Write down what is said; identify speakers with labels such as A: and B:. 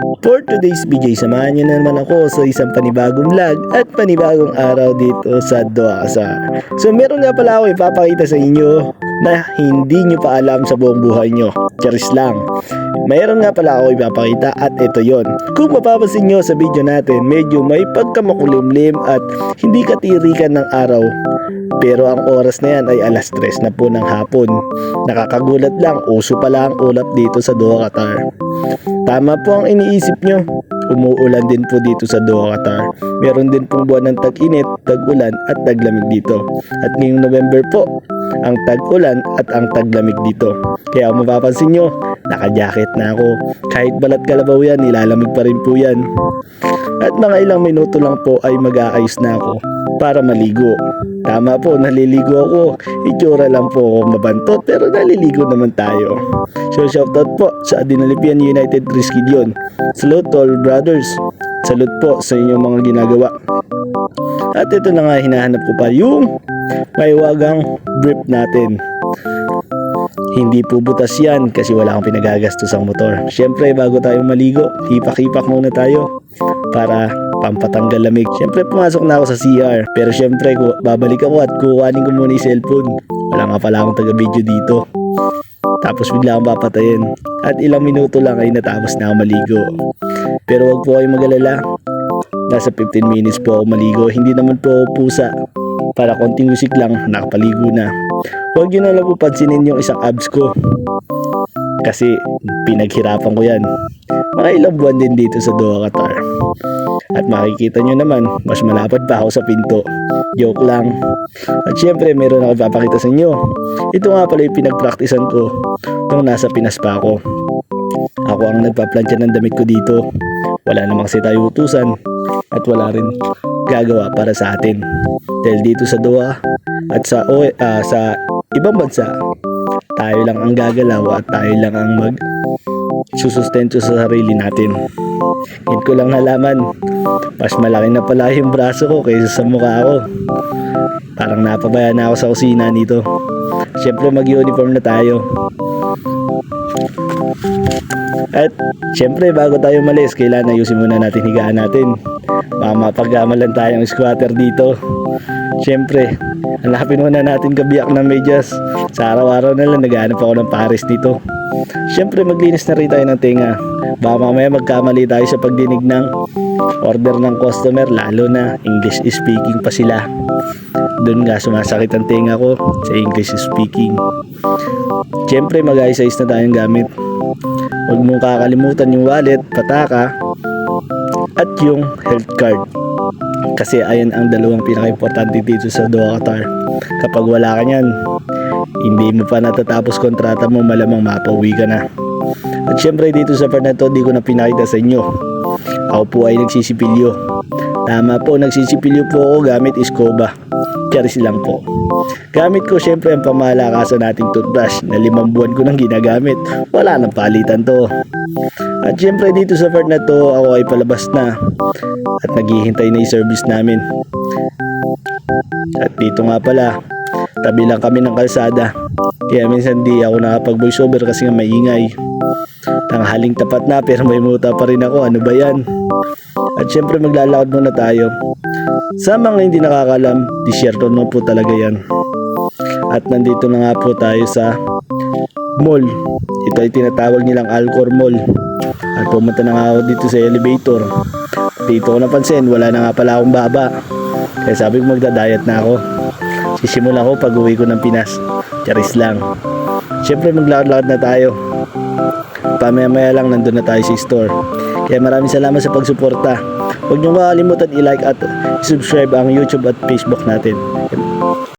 A: For today's video, samahan nyo na naman ako sa isang panibagong vlog at panibagong araw dito sa Doha. So meron nga pala ako ipapakita sa inyo na hindi nyo pa alam sa buong buhay nyo. Charis lang. Mayroon nga pala ako ipapakita at ito yon. Kung mapapansin nyo sa video natin, medyo may pagkamakulimlim at hindi katirikan ng araw. Pero ang oras na yan ay alas 3 na po ng hapon. Nakakagulat lang, uso pala ang ulap dito sa Doha Qatar. Tama po ang iniisip nyo. Umuulan din po dito sa Doha Qatar. Meron din pong buwan ng tag-init, tag-ulan at taglamig dito. At ngayong November po, ang tag-ulan at ang taglamig dito. Kaya kung mapapansin nyo, naka-jacket na ako. Kahit balat kalabaw yan, nilalamig pa rin po yan. At mga ilang minuto lang po ay mag-aayos na ako para maligo. Tama po, naliligo ako. Itsura lang po ako mabantot pero naliligo naman tayo. So shoutout po sa Dinalipian United Triskidion. Salute to all brothers. Salute po sa inyong mga ginagawa. At ito na nga hinahanap ko pa yung maiwagang brief natin. Hindi po butas yan kasi wala akong pinagagastos ang motor. Siyempre bago tayo maligo, hipak-hipak muna tayo para pampatanggal lamig. Siyempre pumasok na ako sa CR pero siyempre babalik ako at kukuhanin ko muna yung cellphone. Wala nga pala akong taga-video dito. Tapos bigla akong papatayin. At ilang minuto lang ay natapos na ako maligo. Pero wag po kayong mag-alala. Nasa 15 minutes po ako maligo. Hindi naman po ako pusa. Para konting music lang, nakapaligo na. Huwag nyo na lang po pansinin yung isang abs ko. Kasi pinaghirapan ko yan. Mga ilang buwan din dito sa Doha Qatar. At makikita nyo naman, mas malapad pa ako sa pinto. Joke lang. At syempre, meron ako ipapakita sa inyo. Ito nga pala yung pinagpraktisan ko nung nasa Pinas pa ako. Ako ang nagpaplantya ng damit ko dito. Wala namang si tayo utusan at wala rin gagawa para sa atin. Dahil dito sa Doha at sa, o, ah, sa ibang bansa, tayo lang ang gagalaw at tayo lang ang mag susustento sa sarili natin. Yun ko lang nalaman, mas malaki na pala yung braso ko kaysa sa mukha ko. Parang napabaya na ako sa kusina nito. Siyempre mag-uniform na tayo. At siyempre bago tayo malis, kailangan ayusin muna natin higaan natin. Baka mapagamalan tayong squatter dito. Siyempre, hanapin muna natin kabiyak ng medyas. Sa araw-araw na lang naghahanap ako ng pares dito. Siyempre maglinis na rin tayo ng tenga. Baka mamaya magkamali tayo sa pagdinig ng order ng customer lalo na English speaking pa sila. Doon nga sumasakit ang tenga ko sa English speaking. Siyempre mag-ayos-ayos na tayong gamit. Huwag mong kakalimutan yung wallet, pataka, at yung health card. Kasi ayan ang dalawang pinaka-importante dito sa Doha Qatar. Kapag wala ka niyan, hindi mo pa natatapos kontrata mo, malamang mapauwi ka na. At syempre dito sa part na to, di ko na pinakita sa inyo. Ako po ay nagsisipilyo. Tama po, nagsisipilyo po ako gamit iskoba. Charis lang po. Gamit ko syempre ang pamalakasan nating toothbrush na limang buwan ko nang ginagamit. Wala nang palitan to. At syempre dito sa part na to, ako ay palabas na. At naghihintay na yung service namin. At dito nga pala, tabi lang kami ng kalsada. Kaya minsan di ako nakapag voice over kasi nga maingay. Tanghaling tapat na pero may muta pa rin ako. Ano ba yan? At syempre maglalakad muna tayo. Sa mga hindi nakakalam, disyerto naman po talaga yan. At nandito na nga po tayo sa mall. Ito ay tinatawag nilang Alcor Mall. At pumunta na nga ako dito sa elevator. Dito ko napansin, wala na nga pala akong baba. Kaya sabi ko magda-diet na ako. Sisimula ko pag uwi ko ng Pinas. Charis lang. Siyempre maglakad-lakad na tayo. Pamaya-maya lang nandun na tayo sa store. Kaya maraming salamat sa pagsuporta. Huwag niyo kakalimutan i-like at subscribe ang YouTube at Facebook natin.